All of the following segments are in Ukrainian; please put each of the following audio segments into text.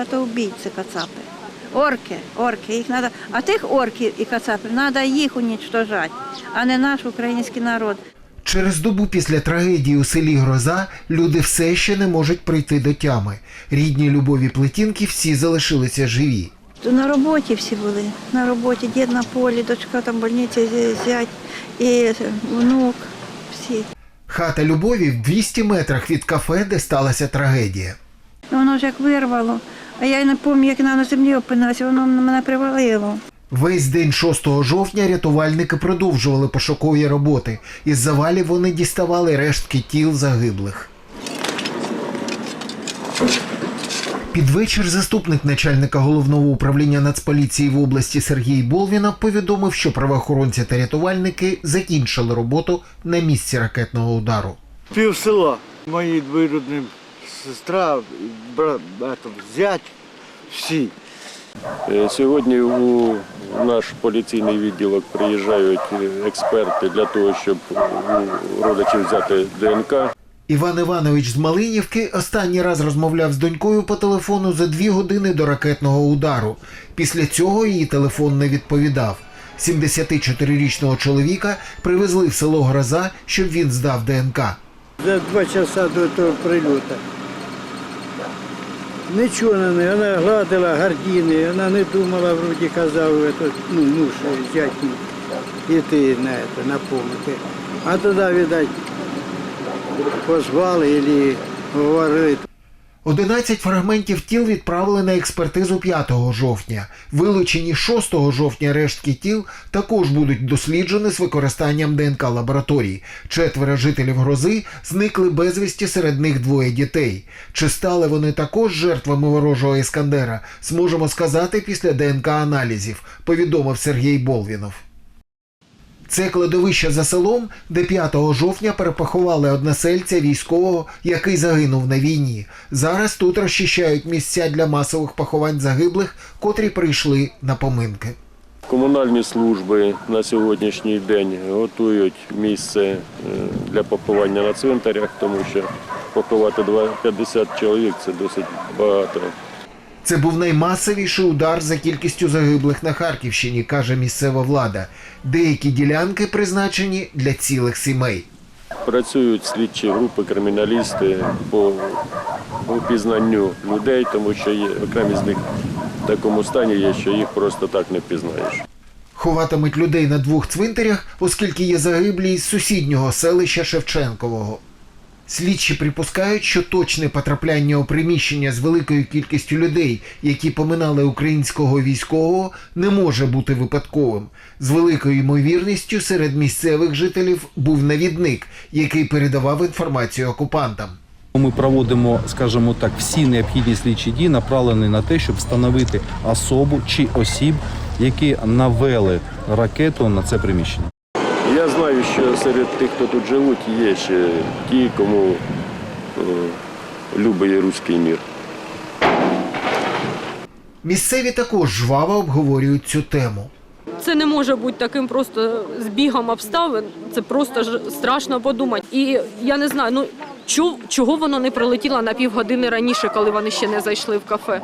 А то вбійці кацапи. Орки, орки, їх надо, а тих орків і кацапів треба їх унічтожати, а не наш український народ. Через добу після трагедії у селі Гроза люди все ще не можуть прийти до тями. Рідні любові плетінки всі залишилися живі. На роботі всі були. На роботі дід на полі, дочка там в больниці зять і внук. Всі. Хата любові в 200 метрах від кафе, де сталася трагедія. Ну, Воно ж як вирвало. А я й не пам'ятаю, як вона на землі опинилася, воно мене привалило. Весь день 6 жовтня рятувальники продовжували пошукові роботи. Із завалів вони діставали рештки тіл загиблих. Під вечір заступник начальника головного управління Нацполіції в області Сергій Болвінов повідомив, що правоохоронці та рятувальники закінчили роботу на місці ракетного удару. Пів села. Мої двоюрідні сестра, брат, зять, всі. Е, Сьогодні у наш поліційний відділок приїжджають е, експерти для того, щоб у родичів взяти ДНК. Іван Іванович з Малинівки останній раз розмовляв з донькою по телефону за дві години до ракетного удару. Після цього її телефон не відповідав. 74-річного чоловіка привезли в село Гроза, щоб він здав ДНК. За два часа до того прильоту. Нічого не вона гладила гардіни, вона не думала, вроді казав, ето, ну, муж взяти мій, іти на, це, на помити. А тоді, видать, позвали і говорили. 11 фрагментів тіл відправили на експертизу 5 жовтня. Вилучені 6 жовтня рештки тіл також будуть досліджені з використанням ДНК лабораторій. Четверо жителів грози зникли безвісті, серед них двоє дітей. Чи стали вони також жертвами ворожого іскандера, зможемо сказати після ДНК аналізів, повідомив Сергій Болвінов. Це кладовище за селом, де 5 жовтня перепоховали односельця військового, який загинув на війні. Зараз тут розчищають місця для масових поховань загиблих, котрі прийшли на поминки. Комунальні служби на сьогоднішній день готують місце е, для поховання на цвинтарях, тому що поховати два- 50 чоловік це досить багато. Це був наймасовіший удар за кількістю загиблих на Харківщині, каже місцева влада. Деякі ділянки призначені для цілих сімей. Працюють слідчі групи, криміналісти по опізнанню людей, тому що є окремі з них в такому стані є, що їх просто так не пізнаєш. Ховатимуть людей на двох цвинтарях, оскільки є загиблі із сусіднього селища Шевченкового. Слідчі припускають, що точне потрапляння у приміщення з великою кількістю людей, які поминали українського військового, не може бути випадковим. З великою ймовірністю серед місцевих жителів був навідник, який передавав інформацію окупантам. Ми проводимо, скажімо так, всі необхідні слідчі дії, направлені на те, щоб встановити особу чи осіб, які навели ракету на це приміщення. Я що серед тих, хто тут живуть, є ще ті, кому е, любить руський мір. Місцеві також жваво обговорюють цю тему. Це не може бути таким просто збігом обставин. Це просто ж страшно подумати. І я не знаю, ну чого, чого воно не прилетіло на півгодини раніше, коли вони ще не зайшли в кафе.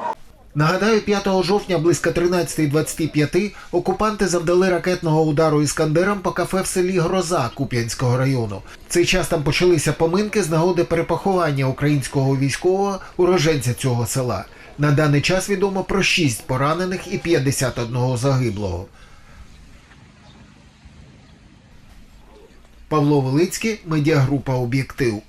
Нагадаю, 5 жовтня близько 13.25 окупанти завдали ракетного удару іскандером по кафе в селі Гроза Куп'янського району. Цей час там почалися поминки з нагоди перепоховання українського військового уроженця цього села. На даний час відомо про 6 поранених і 51 загиблого. Павло Велицький, медіагрупа Об'єктив.